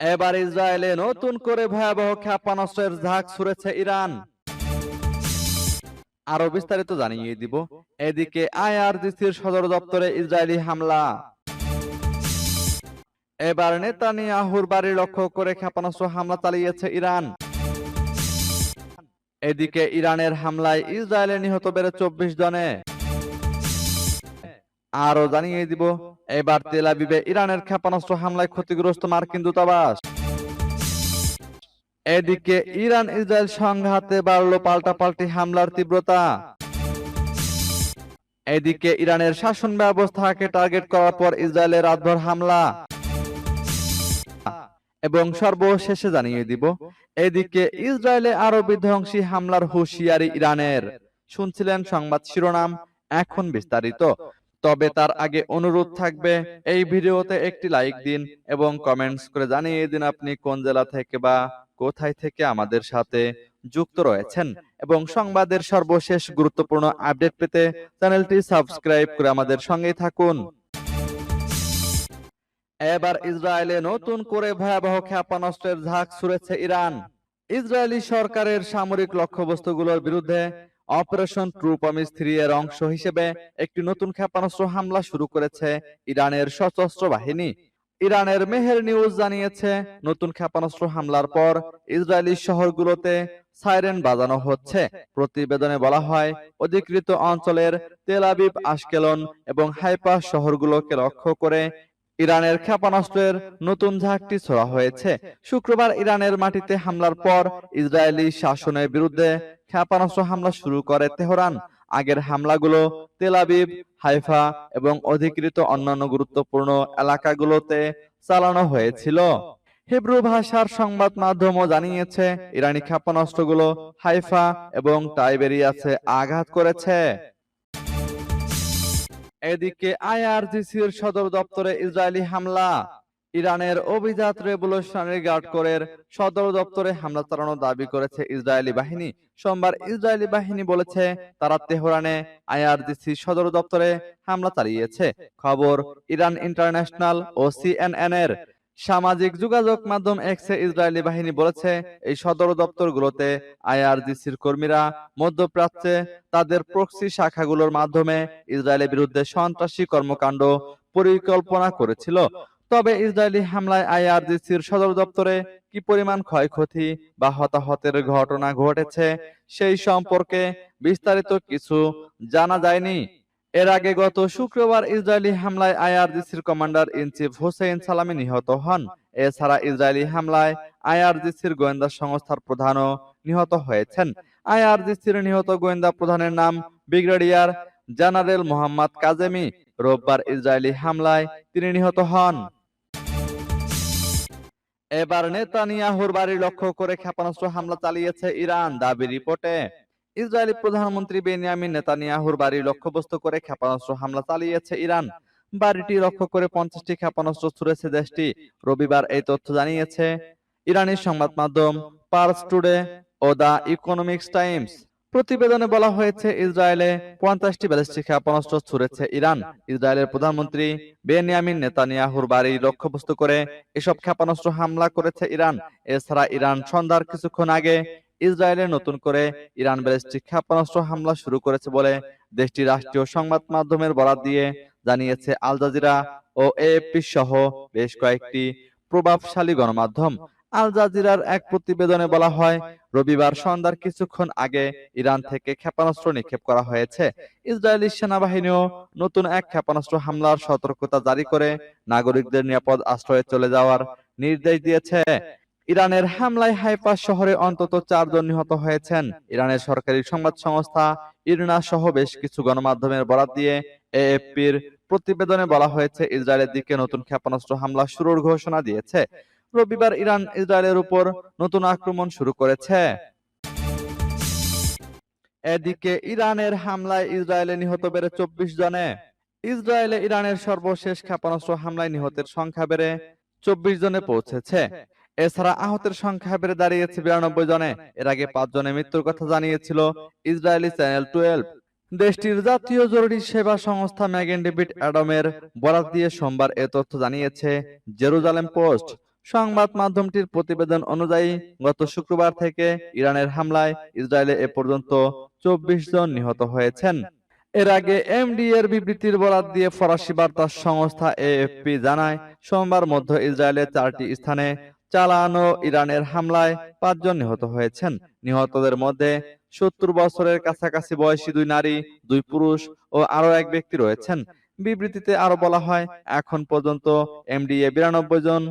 এবার ইসরায়েলে নতুন করে ভয়াবহ ক্ষেপণাস্ত্রের ঝাঁক ছুড়েছে ইরান। আরও বিস্তারিত জানিয়ে দিব। এদিকে আইআরজিসির সদর দপ্তরে ইসরায়েলি হামলা। এবার নেতানিয়াহুর বাড়ি লক্ষ্য করে ক্ষেপণাস্ত্র হামলা চালিয়েছে ইরান। এদিকে ইরানের হামলায় ইসরায়েলে নিহত বেড়ে চব্বিশ জনে। আরও জানিয়ে দিব, এবার তেল আবিবে ইরানের ক্ষেপণাস্ত্র হামলায় ক্ষতিগ্রস্ত মার্কিন দূতাবাস। এদিকে ইরান ইসরায়েল সংঘাতে বাড়ল পাল্টাপাল্টি হামলার তীব্রতা। এদিকে ইরানের শাসন ব্যবস্থাকে টার্গেট করার পর ইসরায়েলের রাতভর হামলা। এবং সর্বশেষে জানিয়ে দিব, এদিকে ইসরায়েলে আরও বিধ্বংসী হামলার হুঁশিয়ারি ইরানের। শুনছিলেন সংবাদ শিরোনাম, এখন বিস্তারিত। তবে তার আগে অনুরোধ থাকবে এই ভিডিওতে একটি লাইক দিন এবং কমেন্টস করে জানিয়ে দিন আপনি কোন জেলা থেকে বা কোথায় থেকে আমাদের সাথে যুক্ত রয়েছেন। এবং সংবাদের সর্বশেষ গুরুত্বপূর্ণ আপডেট পেতে চ্যানেলটি সাবস্ক্রাইব করে আমাদের সঙ্গেই থাকুন। এবার ইসরায়েলে নতুন করে ভয়াবহ ক্ষেপণাস্ত্রের ঝাঁক ছুড়েছে ইরান। ইসরায়েলি সরকারের সামরিক লক্ষ্যবস্তুগুলোর বিরুদ্ধে অপারেশন ট্রু প্রমিস থ্রি এর অংশ হিসেবে একটি নতুন ক্ষেপণাস্ত্র হামলা শুরু করেছে ইরানের সশস্ত্র বাহিনী। ইরানের মেহের নিউজ জানিয়েছে, নতুন ক্ষেপণাস্ত্র হামলার পর ইসরায়েলি শহরগুলোতে সাইরেন বাজানো হচ্ছে। প্রতিবেদনে বলা হয়, অধিকৃত অঞ্চলের তেল আবিব, আশকেলন এবং হাইপা শহরগুলোকে লক্ষ্য করে ইরানের ক্ষেপণাস্ত্রের নতুন ঝাঁকটি ছোড়া হয়েছে। শুক্রবার ইরানের মাটিতে হামলার পর ইসরায়েলি শাসনের বিরুদ্ধে ক্ষেপণাস্ত্র হামলা শুরু করে তেহরান। আগের হামলাগুলো তেল আবিব, হাইফা এবং অধিকৃত অন্যান্য গুরুত্বপূর্ণ এলাকাগুলোতে চালানো হয়েছিল। হিব্রু ভাষার সংবাদ মাধ্যমও জানিয়েছে, ইরানি ক্ষেপণাস্ত্রগুলো হাইফা এবং টাইবেরিয়াসে আঘাত করেছে। এদিকে আইআরজিসির সদর দপ্তরে ইসরায়েলি হামলা। ইরানের অভিজাত রেভলিউশনারি গার্ড কোরের সদর দপ্তরে হামলা চালানোর দাবি করেছে ইসরায়েলি বাহিনী। সোমবার ইসরায়েলি বাহিনী বলেছে, তারা তেহরানে আইআরজিসি সদর দপ্তরে হামলা চালিয়েছে। খবর ইরান ইন্টারন্যাশনাল ও সিএনএন এর সামাজিক যোগাযোগ মাধ্যম এক্সে ইসরায়েলি বাহিনী বলেছে এই সদর দপ্তরগুলোতে আইআরজিসির কর্মীরা মধ্যপ্রাচ্যে তাদের প্রক্সি শাখাগুলোর মাধ্যমে ইসরায়েলের বিরুদ্ধে সন্ত্রাসী কর্মকাণ্ড পরিকল্পনা করেছিল। তবে ইসরায়েলি হামলায় আইআরজিসির সদর দপ্তরে কি পরিমাণ ক্ষয়ক্ষতি বা হতাহতের ঘটনা ঘটেছে সেই সম্পর্কে বিস্তারিত কিছু জানা যায়নি। এর আগে গত শুক্রবার ইসরায়েলি হামলায় আইআরজিসির commander in chief Hossein Salami নিহত হন। এছাড়া ইসরায়েলি হামলায় আইআরজিসির গোয়েন্দা সংস্থার প্রধানও নিহত হয়েছেন। আইআরজিসির নিহত গোয়েন্দা প্রধানের নাম ব্রিগেডিয়ার জেনারেল মোহাম্মদ কাজেমি। রোববার ইসরায়েলি হামলায় তিনি নিহত হন। এবার নেতানিয়াহুর বাড়ি লক্ষ্য করে ক্ষেপণাস্ত্র হামলা চালিয়েছে ইরান, দাবি রিপোর্টে। ইসরায়েলি প্রধানমন্ত্রী বেনিয়ামিন নেতানিয়াহুর বাড়ি লক্ষ্যবস্তু করে ক্ষেপণাস্ত্র হামলা চালিয়েছে ইরান। বাড়িটি লক্ষ্য করে পঞ্চাশটি ক্ষেপণাস্ত্র ছুড়েছে দেশটি। রবিবার এই তথ্য জানিয়েছে ইরানি সংবাদ মাধ্যম পার্স টুডে ও দা ইকোনমিক্স টাইমস। প্রতিবেদনে বলা হয়েছে ইসরায়েলে পঞ্চাশটি ব্যালিস্টিক ক্ষেপণাস্ত্র ছুড়েছে ইরান। ইসরায়েলের প্রধানমন্ত্রী বেনিয়ামিন নেতানিয়াহুর বাড়ি লক্ষ্যবস্তু করে এসব ক্ষেপণাস্ত্র হামলা করেছে ইরান। এছাড়া ইরান সন্ধ্যার কিছুক্ষণ আগে ইসরায়েলে নতুন করে ইরান ব্যালিস্টিক ক্ষেপণাস্ত্র হামলা শুরু করেছে বলে দেশটির রাষ্ট্রীয় সংবাদ মাধ্যমের বরাত দিয়ে জানিয়েছে আল জাজিরা ও এএফপি সহ বেশ কয়েকটি প্রভাবশালী গণমাধ্যম। আল জাজিরার এক প্রতিবেদনে বলা হয় রবিবার সন্ধ্যার কিছুক্ষণ আগে ইরান থেকে ক্ষেপণাস্ত্র নিক্ষেপ করা হয়েছে। ইসরায়েলি সেনাবাহিনীও নতুন এক ক্ষেপণাস্ত্র হামলার সতর্কতা জারি করে নাগরিকদের নিরাপদ আশ্রয়ে চলে যাওয়ার নির্দেশ দিয়েছে। ইরানের হামলায় হাইফা শহরে অন্তত চারজন নিহত হয়েছেন। ইরানের সরকারি সংবাদ সংস্থা ইরনা সহ বেশ কিছু গণমাধ্যমের বরাত দিয়ে এএফপির প্রতিবেদনে বলা হয়েছে, ইসরায়েলের দিকে নতুন ক্ষেপণাস্ত্র হামলা শুরুর ঘোষণা দিয়েছে। রবিবার ইরান ইসরায়েলের উপর নতুন আক্রমণ শুরু করেছে। এদিকে ইরানের হামলায় ইসরায়েলে নিহত বেড়ে চব্বিশ জনে। ইসরায়েলে ইরানের সর্বশেষ ক্ষেপণাস্ত্র হামলায় নিহতের সংখ্যা বেড়ে চব্বিশ জনে পৌঁছেছে। এছাড়া আহতের সংখ্যা বেড়ে দাঁড়িয়েছে বিরানব্বই জনে। এর আগে পাঁচ জনের মৃত্যুর কথা জানিয়েছিল ইসরায়েলি চ্যানেল টুয়েলভ দেশটির জাতীয় জরুরি সেবা সংস্থা ম্যাগেন ডেভিড অ্যাডমের বরাত দিয়ে সোমবার এ তথ্য জানিয়েছে জেরুজালেম পোস্ট। সংবাদ মাধ্যমটির প্রতিবেদন অনুযায়ী, গত শুক্রবার থেকে ইরানের হামলায় ইসরায়েলে এ পর্যন্ত চব্বিশ জন নিহত হয়েছেন। এর আগে এমডি এর বিবৃতির বরাত দিয়ে ফরাসি বার্তা সংস্থা এএফপি জানায়, সোমবার মধ্য ইসরায়েলের চারটি স্থানে চালানো ইরানের হামলায় পাঁচজন নিহত হয়েছেন। নিহতদের মধ্যে সত্তর বছরের কাছাকাছি বয়সী দুই নারী, দুই পুরুষ ও আরও এক ব্যক্তি রয়েছেন। বিবৃতিতে আরও বলা হয়, এখন পর্যন্ত এমডিএ বিরানব্বই জন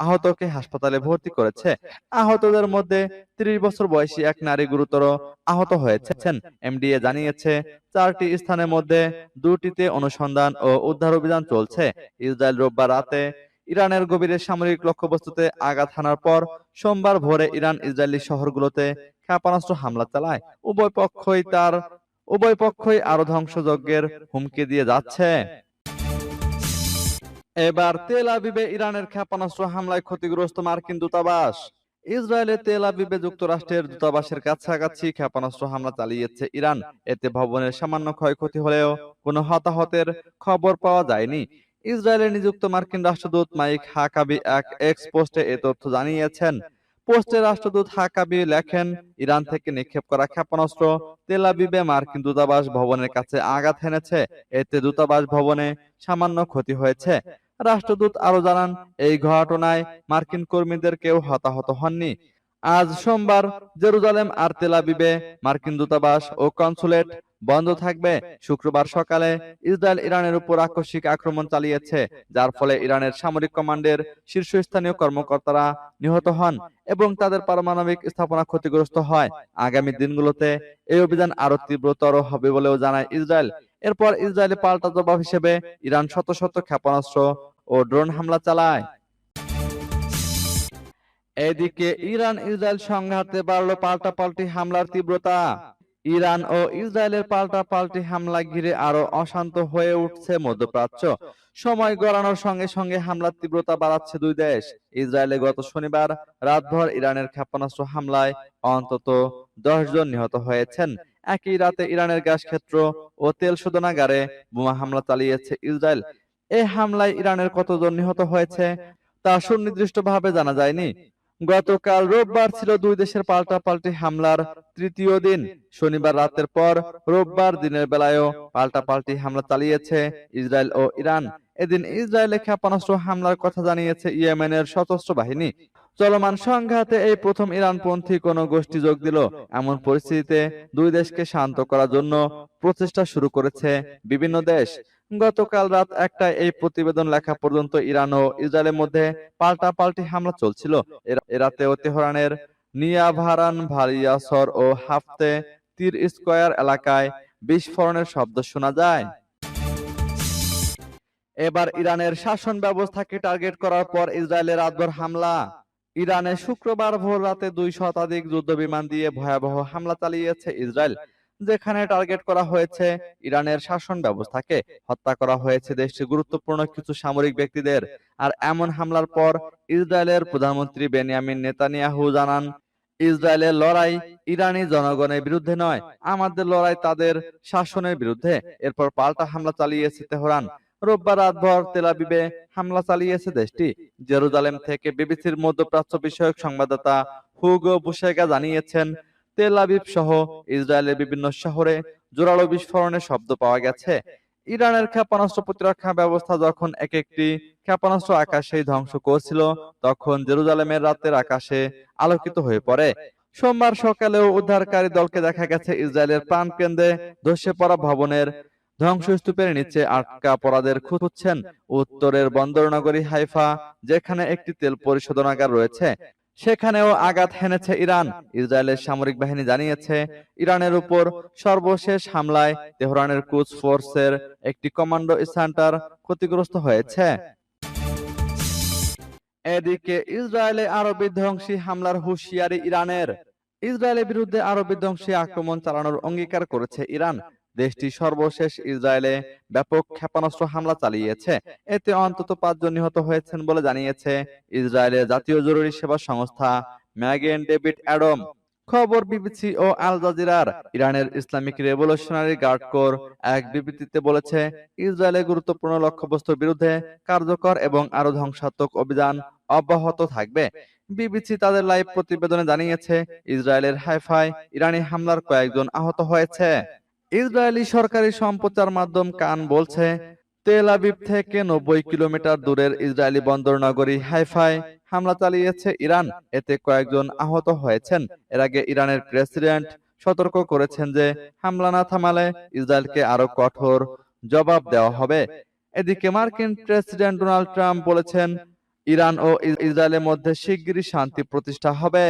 আহতকে হাসপাতালে ভর্তি করেছে। আহতদের মধ্যে ত্রিশ বছর বয়সী এক নারী গুরুতর আহত হয়েছেন। এমডিএ জানিয়েছে, চারটি স্থানের মধ্যে দুটিতে অনুসন্ধান ও উদ্ধার অভিযান চলছে। ইসরায়েল রোববার রাতে ইরানের গভীরে সামরিক লক্ষ্যবস্তুতে আঘাত হানার পর সোমবার ভোরে ইরান ইসরায়েলি শহরগুলোতে ক্ষেপণাস্ত্র হামলা চালায়। উভয় পক্ষই তার উভয় পক্ষই আরও ধ্বংসযজ্ঞের হুমকি দিয়ে যাচ্ছে। এবার তেল আবিবে ইরানের ক্ষেপণাস্ত্র হামলায় ক্ষতিগ্রস্ত মার্কিন দূতাবাস। ইসরায়েলে তেল আবিবে যুক্তরাষ্ট্রের দূতাবাসের কাছাকাছি ক্ষেপণাস্ত্র হামলা চালিয়েছে ইরান। এতে ভবনের সামান্য ক্ষয়ক্ষতি হলেও কোনো হতাহতের খবর পাওয়া যায়নি। ইসরায়েলে নিযুক্ত মার্কিন রাষ্ট্রদূত মাইক হাকাবি এক এক্স পোস্টে এ তথ্য জানিয়েছেন। পোস্টে রাষ্ট্রদূত হাকাবি লেখেন, ইরান থেকে নিক্ষেপ করা ক্ষেপণাস্ত্র তেল আবিবে মার্কিন দূতাবাস ভবনের কাছে আঘাত হেনেছে। এতে দূতাবাস ভবনে সামান্য ক্ষতি হয়েছে। রাষ্ট্রদূত আরও জানান, এই ঘটনায় মার্কিন কর্মীদের কেউ হতাহত হননি। আজ সোমবার জেরুজালেম আর তেলাবিবে মার্কিন দূতাবাস ও কনসুলেট বন্ধ থাকবে। শুক্রবার সকালে ইসরায়েল ইরানের উপর আকস্মিক আক্রমণ চালিয়েছে যার ফলে ইরানের সামরিক কমান্ডের শীর্ষস্থানীয় কর্মকর্তারা নিহত হন এবং তাদের পারমাণবিক স্থাপনা ক্ষতিগ্রস্ত হয়। আগামী দিনগুলোতে এই অভিযান আরও তীব্রতর হবে বলেও জানায় ইসরায়েল। এরপর ইসরায়েলে পাল্টা জবাব হিসেবে ইরান শত শত ক্ষেপণাস্ত্র ও ড্রোন হামলা চালায়। এদিকে ইরান ইসরায়েল সংঘাতে বাড়লো পাল্টাপাল্টি হামলার তীব্রতা। ইরান ও ইসরায়েলের পাল্টাপাল্টি হামলা ঘিরে আরও অশান্ত হয়ে উঠছে মধ্যপ্রাচ্য। সময় গড়ানোর সঙ্গে সঙ্গে হামলার তীব্রতা বাড়াচ্ছে দুই দেশ। ইসরায়েলে গত শনিবার রাতভর ইরানের ক্ষেপণাস্ত্র হামলায় অন্তত দশ জন নিহত হয়েছেন। একই রাতে ইরানের গ্যাস ক্ষেত্র ও তেল শোধনাগারে বোমা হামলা চালিয়েছে ইসরায়েল। এ হামলায় ইরানের কতজন নিহত হয়েছে তা সুনির্দিষ্টভাবে জানা যায়নি। গতকাল রোববার ছিল দুই দেশের পাল্টাপাল্টি হামলার তৃতীয় দিন। শনিবার রাতের পর রোববার দিনের বেলায়ও পাল্টাপাল্টি হামলা চালিয়েছে ইসরায়েল ও ইরান। এদিন ইসরায়েলে ক্ষেপণাস্ত্র হামলার কথা জানিয়েছে ইয়েমেনের সশস্ত্র বাহিনী। চলমান সংঘাতে এই প্রথম ইরানপন্থী কোন গোষ্ঠী যোগ দিল। এমন পরিস্থিতিতে দুই দেশকে শান্ত করার জন্য প্রচেষ্টা শুরু করেছে বিভিন্ন দেশ। গতকাল রাত একটায় এই প্রতিবেদন লেখা পর্যন্ত ইরান ও ইসরায়েলের মধ্যে পাল্টা পাল্টি হামলা চলছিল। এরা- এ রাতেও তেহরানের নিয়াভারান ভারিয়াসর ও হাফতে তীর স্কয়ার এলাকায় বিস্ফোরণের শব্দ শোনা যায়। এবার ইরানের শাসন ব্যবস্থাকে টার্গেট করার পর ইসরায়েলের রাতভর হামলা। ইরানে শুক্রবার ভোর রাতে দুই শতাধিক যুদ্ধ বিমান দিয়ে ভয়াবহ হামলা চালিয়েছে ইসরায়েল। যেখানে টার্গেট করা হয়েছে ইরানের শাসন ব্যবস্থাকে হত্যা করা হয়েছে দেশটির গুরুত্বপূর্ণ কিছু সামরিক ব্যক্তিদের। আর এমন হামলার পর ইসরায়েলের প্রধানমন্ত্রী বেনিয়ামিন নেতানিয়াহু জানান, ইসরায়েলের লড়াই ইরানি জনগণের বিরুদ্ধে নয়, আমাদের লড়াই তাদের শাসনের বিরুদ্ধে। এরপর পাল্টা হামলা চালিয়েছে তেহরান। রোববার রাতভর তেলাবিবে হামলা চালিয়েছে দেশটি। জেরুজালেম থেকে বিবিসির মধ্যপ্রাচ্য বিষয়ক সংবাদদাতা হুগো বুশেগা জানিয়েছেন তেল আবিব সহ ইসরায়েলের বিভিন্ন শহরে জোরালো বিস্ফোরণের শব্দ পাওয়া গেছে। ইরানের ক্ষেপণাস্ত্র প্রতিরক্ষা ব্যবস্থা যখন এক একটি ক্ষেপণাস্ত্র আকাশেই ধ্বংস করছিল, তখন জেরুজালেমের রাতের আকাশে আলোকিত হয়ে পড়ে। সোমবার সকালেও উদ্ধারকারী দলকে দেখা গেছে, ইসরায়েলের প্রাণকেন্দ্রে ধসে পড়া ভবনের ধ্বংসস্তূপের নিচে আটকা পড়াদের খুঁজছেন উত্তরের বন্দরনগরী হাইফা, যেখানে একটি তেল পরিশোধনাগার রয়েছে। সেখানেও আঘাত হেনেছে ইরান। ইসরায়েলের সামরিক বাহিনী জানিয়েছে, ইরানের উপর সর্বশেষ হামলায় তেহরানের কুচ ফোর্সের একটি কমান্ডো সেন্টার ক্ষতিগ্রস্ত হয়েছে। এদিকে ইসরায়েলে আরও বিধ্বংসী হামলার হুঁশিয়ারি ইরানের। ইসরায়েলের বিরুদ্ধে আরও বিধ্বংসী আক্রমণ চালানোর অঙ্গীকার করেছে ইরান। দেশটি সর্বশেষ ইসরায়েলে ব্যাপক ক্ষেপণাস্ত্র হামলা চালিয়েছে। এতে অন্তত পাঁচজন নিহত হয়েছেন বলে জানিয়েছে ইসরায়েলের জাতীয় জরুরি সেবা সংস্থা ম্যাগেন ডেভিড অ্যাডম। খবর বিবিসি ও আল জাজিরার, ইরানের ইসলামিক রেভলিউশনারি গার্ড কোর এক বিবৃতিতে বলেছে, ইসরায়েলের গুরুত্বপূর্ণ লক্ষ্যবস্তুর বিরুদ্ধে কার্যকর এবং আরও ধ্বংসাত্মক অভিযান অব্যাহত থাকবে। বিবিসি তাদের লাইভ প্রতিবেদনে জানিয়েছে, ইসরায়েলের হাইফাই ইরানি হামলার কয়েকজন আহত হয়েছে। ইসরায়েলি সরকারি সম্প্রচার মাধ্যম কান বলছে, তেল আবিব থেকে নব্বই কিলোমিটার দূরের ইসরায়েলি বন্দর নগরী হাইফাই হামলা চালিয়েছে ইরান। এতে কয়েকজন আহত হয়েছেন। এর আগে ইরানের প্রেসিডেন্ট সতর্ক করেছেন যে, হামলা না থামালে ইসরায়েলকে আরও কঠোর জবাব দেওয়া হবে। এদিকে মার্কিন প্রেসিডেন্ট ডোনাল্ড ট্রাম্প বলেছেন, ইরান ও ইসরায়েলের মধ্যে শিগগিরই শান্তি প্রতিষ্ঠা হবে।